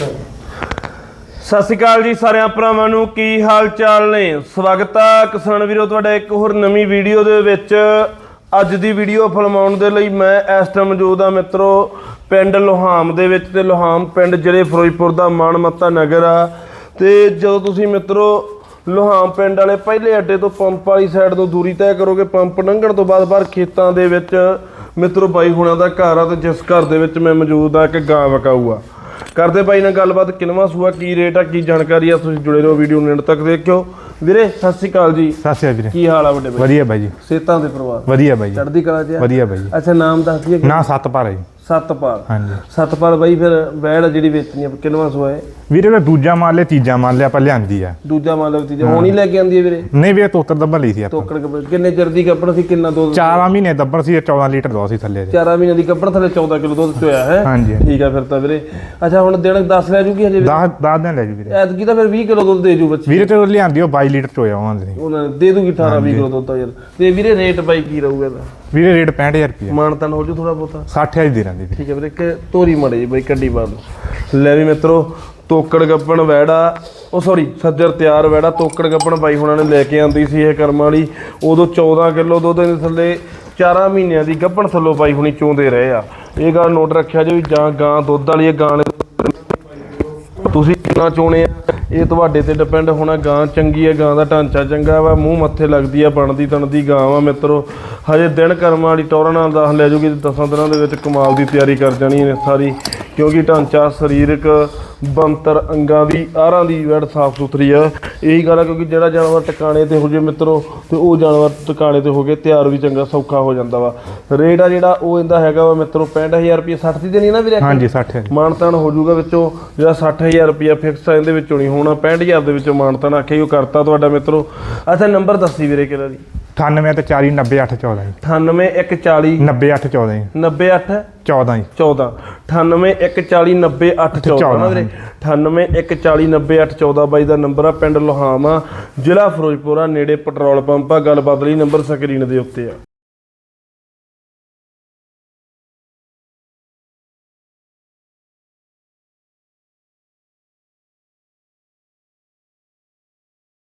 ਸਤਿ ਸ਼੍ਰੀ ਅਕਾਲ ਜੀ ਸਾਰਿਆਂ ਭਰਾਵਾਂ ਨੂੰ, ਕੀ ਹਾਲ ਚਾਲ ਨੇ? ਸਵਾਗਤ ਆ ਕਿਸਾਨ ਵੀਰੋ, ਤੁਹਾਡਾ ਇੱਕ ਹੋਰ ਨਵੀਂ ਵੀਡੀਓ ਦੇ ਵਿੱਚ। ਅੱਜ ਦੀ ਵੀਡੀਓ ਫਿਲਮਾਉਣ ਦੇ ਲਈ ਮੈਂ ਇਸ ਟਾਈਮ ਮੌਜੂਦ ਆ ਮਿੱਤਰੋ, ਪਿੰਡ ਲੋਹਾਮ ਦੇ ਵਿੱਚ ਤੇ ਲੋਹਾਮ ਪਿੰਡ ਜਿਹੜੇ ਫਿਰੋਜ਼ਪੁਰ ਦਾ ਮਾਨਮੱਤਾ ਨਗਰ ਆ। ਤੇ ਜਦੋਂ ਤੁਸੀਂ ਮਿੱਤਰੋ, ਲੋਹਾਮ ਪਿੰਡ ਵਾਲੇ ਪਹਿਲੇ ਅੱਡੇ ਤੋਂ ਪੰਪ ਵਾਲੀ ਸਾਈਡ ਤੋਂ ਦੂਰੀ ਤੈਅ ਕਰੋਗੇ, ਪੰਪ ਲੰਘਣ ਤੋਂ ਬਾਅਦ ਬਾਹਰ ਖੇਤਾਂ ਦੇ ਵਿੱਚ ਮਿੱਤਰੋ ਬਾਈ ਹੁਣਾਂ ਦਾ ਘਰ ਆ ਤੇ ਜਿਸ ਘਰ ਦੇ ਵਿੱਚ ਮੈਂ ਮੌਜੂਦ ਆ, ਇੱਕ ਗਾਂ ਵਕਾਊ ਆ। ਕਰਦੇ ਬਾਈ ਨਾਲ ਗੱਲਬਾਤ ਕਿਨਵਾ ਸੂਆ ਕੀ ਰੇਟ ਆ ਕੀ ਜਾਣਕਾਰੀ ਆ ਤੁਸੀਂ ਜੁੜੇ ਰਹੋ ਵੀਡੀਓ ਨੂੰ ਐਂਡ ਤੱਕ ਦੇਖਿਓ। ਵੀਰੇ ਸਤਿ ਸ਼੍ਰੀ ਅਕਾਲ ਜੀ। ਸਤਿ ਸ਼੍ਰੀ ਅਕਾਲ ਵੀਰੇ। ਕੀ ਹਾਲ ਆ ਵੱਡੇ ਬਾਈ? ਵਧੀਆ ਬਾਈ ਜੀ। ਸੇਤਾਂ ਦੇ ਪਰਿਵਾਰ। ਵਧੀਆ ਬਾਈ ਜੀ। ਚੜ੍ਹਦੀ ਕਲਾ ਚ ਆ? ਵਧੀਆ ਬਾਈ ਜੀ। ਅੱਛਾ ਨਾਮ ਦੱਸ ਦਈਏ। ਨਾ ਸੱਤ ਭਾਰ ਜੀ। ਸਤਪਾਲ। ਹਾਂਜੀ। ਸਤਪਾਲ ਬਾਈ ਫਿਰ ਵੈੜ ਜਿਹੜੀ ਵੇਚਣੀ ਆ ਕਿਨਵਾ ਸੂਆ ਹੈ? ਵੀਰੇ ਉਹ ਦੂਜਾ ਮਾਲ ਲਿਆ ਤੀਜਾ ਮਾਲ ਲਿਆ ਆਪਾਂ ਲਿਆਂਦੀ ਆ। ਦੂਜਾ ਮਾਲਕ ਤੀਜਾ। ਹੁਣ ਹੀ ਲੈ ਕੇ ਆਂਦੀ ਹੈ ਵੀਰੇ? ਨਹੀਂ ਵੀਰੇ ਤੋਤਰ ਦੱਬਾ ਲਈ ਸੀ ਆਪਾਂ। ਤੋਕੜ ਕੇ ਕਿੰਨੇ ਚਿਰ ਦੀ ਕੱਪੜ ਸੀ ਕਿੰਨਾ ਦੁੱਧ ਚਾਰਾਂ ਮਹੀਨੇ ਦੱਬਣ ਸੀ 14 ਲੀਟਰ ਦੋ ਸੀ ਥੱਲੇ ਦੇ। ਚਾਰਾਂ ਮਹੀਨਿਆਂ ਦੀ ਕੱਪੜ ਥੱਲੇ 14 ਕਿਲੋ ਦੁੱਧ ਚੋਇਆ ਹੈ? ਹਾਂਜੀ। ਠੀਕ ਆ ਫਿਰ ਤਾਂ ਵੀਰੇ। ਅੱਛਾ ਹੁਣ ਦਿਨ 10 ਲੈ ਜੂਗੀ ਹਜੇ 10 10 ਦਿਨ ਲੈ ਜੀ ਵੀਰੇ। ਐਤਕੀ ਤਾਂ ਫਿਰ 20 ਕਿਲੋ ਦੁੱਧ ਦੇ ਜੂ ਬੱਚੀ। ਵੀਰੇ ਤੇ ਉਹ ਲਿਆਂਦੀ ਉਹ 22 ਲੀਟਰ ਚੋਇਆ ਉਹਨਾਂ ਦੇ। ਉਹਨਾਂ ਨੇ ਦੇ ਦੂਗੀ 18 20 ਕਿਲੋ ਦੁੱਧ ਤਾਂ ਯਾਰ। ਤੇ ਵੀਰੇ ਰੇਟ ਬਾਈ ਕੀ ਰਹੂਗਾ ਇਹਦਾ? ਵੀਰੇ ਰੇਟ 65000 ਰੁਪਏ ਮਾਨਤਨ ਹੋ ਜੂ ਥੋੜਾ ਬਹੁਤਾ। 60000 ਦੀ ਰਹਿੰਦੀ ਵੀਰੇ। ਠੀਕ ਹੈ ਵੀਰੇ ਇੱਕ ਤੋਰੀ ਮੜੇ ਜੀ ਬਾਈ ਕੱਢੀ ਬਾਅਦ ਲੈ ਵੀ ਮਿੱਤਰੋ ਤੋਕੜ ਗੱਪਣ ਵੈੜਾ। ਉਹ ਸੌਰੀ ਸੱਜਰ ਤਿਆਰ ਵੈੜਾ ਤੋਕੜ ਗੱਪਣ ਬਾਈ ਹੁਣਾਂ ਨੇ ਲੈ ਕੇ ਆਂਦੀ ਸੀ ਇਹ ਕਰਮ ਵਾਲੀ। ਉਦੋਂ 14 ਕਿਲੋ ਦੁੱਧ ਦੇ ਥੱਲੇ 4 ਮਹੀਨਿਆਂ ਦੀ ਗੱਪਣ ਥੱਲੋਂ ਬਾਈ ਹੁਣੀ ਚੋਂਦੇ ਰਹੇ ਆ। ਇਹ ਗੱਲ ਨੋਟ ਰੱਖਿਆ ਜੇ ਵੀ ਜਾਂ ਗਾਂ ਦੁੱਧ ਵਾਲੀ ਹੈ ਗਾਂ ਨੇ ਤੁਸੀਂ ਕਿੰਨਾ ਚੋਣੇ ਆ? ਇਹ ਤੁਹਾਡੇ ਤੇ ਡਿਪੈਂਡ ਹੋਣਾ ਗਾਂ ਚੰਗੀ ਹੈ ਗਾਂ ਦਾ ਢਾਂਚਾ ਚੰਗਾ ਵਾ, ਮੂੰਹ ਮੱਥੇ ਲੱਗਦੀ ਆ, ਬਣਦੀ ਤਣਦੀ ਗਾਂ ਵਾ, ਮਿੱਤਰੋ। ਹਜੇ ਦਿਨ ਕਰਮਾਂ ਵਾਲੀ ਟੌਰਾਂ ਨਾਲ ਦਸ ਲੈ ਜੂਗੀ ਤੇ ਦਸਾਂ ਦਿਨਾਂ ਦੇ ਵਿੱਚ ਕਮਾਲ ਦੀ ਤਿਆਰੀ ਕਰ ਜਾਣੀ ਇਹਨੇ ਸਾਰੀ, ਕਿਉਂਕਿ ਢਾਂਚਾ, ਸਰੀਰਕ ਬੰਤਰ ਅੰਗਾਂ ਦੀ ਆਰਾਂ ਦੀ ਵੜ ਸਾਫ਼ ਸੁਥਰੀ ਆ। ਇਹੀ ਗੱਲ ਆ ਕਿਉਂਕਿ ਜਿਹੜਾ ਜਾਨਵਰ ਟਿਕਾਣੇ ਤੇ ਹੋ ਜੇ ਮਿੱਤਰੋ ਤੇ ਉਹ ਜਾਨਵਰ ਟਿਕਾਣੇ ਤੇ ਹੋ ਕੇ ਤਿਆਰ ਵੀ ਚੰਗਾ ਸੌਖਾ ਹੋ ਜਾਂਦਾ ਵਾ। ਰੇਟ ਆ ਜਿਹੜਾ ਉਹ ਇਹਦਾ ਹੈਗਾ ਵਾ ਮਿੱਤਰੋ 65000 ਰੁਪਏ 60 ਦੀ ਦੇਣੀ ਨਾ ਵੀਰੇ? ਹਾਂਜੀ 60000 ਮਾਨਤਾਨ ਹੋ ਜਾਊਗਾ ਵਿੱਚੋਂ ਜਿਹੜਾ 60000 ਰੁਪਿਆ ਫਿਕਸ ਆ ਇਹਦੇ ਵਿੱਚੋਂ ਨਹੀਂ ਹੋਣਾ। 65000 ਦੇ ਵਿੱਚੋਂ ਮਾਨਤਾਨ ਆਖਿਆ ਉਹ ਕਰਤਾ ਤੁਹਾਡਾ ਮਿੱਤਰੋ। ਅੱਛਾ ਨੰਬਰ ਦੱਸੀ ਵੀਰੇ ਕਿਹੜਾ ਜੀ 98 ਤੇ 40 90 8 14 ਜੀ। 98140 90 8 14 ਜੀ। 98 14 ਜੀ। 14 9814090814 ਨਾ ਵੀਰੇ? 9814090814 ਬਾਈ ਦਾ ਨੰਬਰ ਆ ਪਿੰਡ ਲੋਹਾਮ ਆ ਜ਼ਿਲ੍ਹਾ ਫਿਰੋਜ਼ਪੁਰ ਆ ਨੇੜੇ ਪੈਟਰੋਲ ਪੰਪ ਆ। ਗੱਲ ਬਦਲੀ ਨੰਬਰ ਸਕਰੀਨ ਦੇ ਉੱਤੇ ਆ।